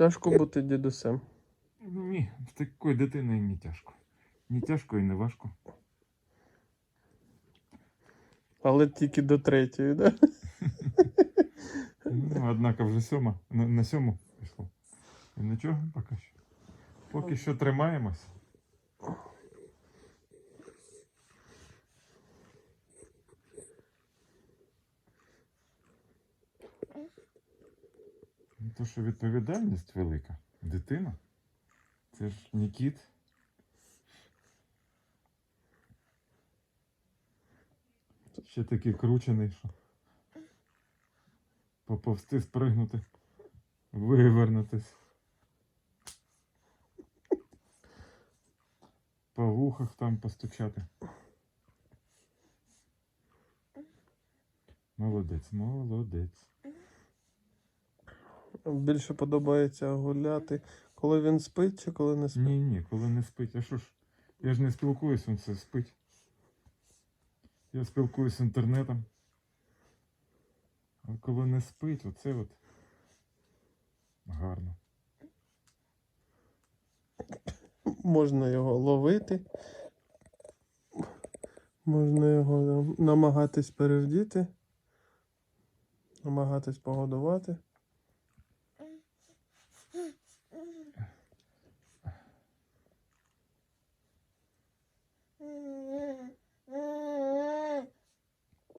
Тяжко бути дідусем. Ні, з такою дитиною не тяжко. Не тяжко і не важко. Але тільки до третьої, да? Ну, однако вже сьома. На, на сьому пішло. І нічого поки що. Поки що тримаємось. То, що відповідальність велика. Дитина. Це ж не кіт. Ще такий кручений, що поповзти, спригнути, вивернутись. По вухах там постучати. Молодець, молодець. Більше подобається гуляти, коли він спить чи коли не спить. Ні, ні, коли не спить. А що ж? Я ж не спілкуюсь, він все спить. Я спілкуюсь з інтернетом. А коли не спить, оце от гарно. Можна його ловити. Можна його намагатись перевдіти. Намагатись погодувати.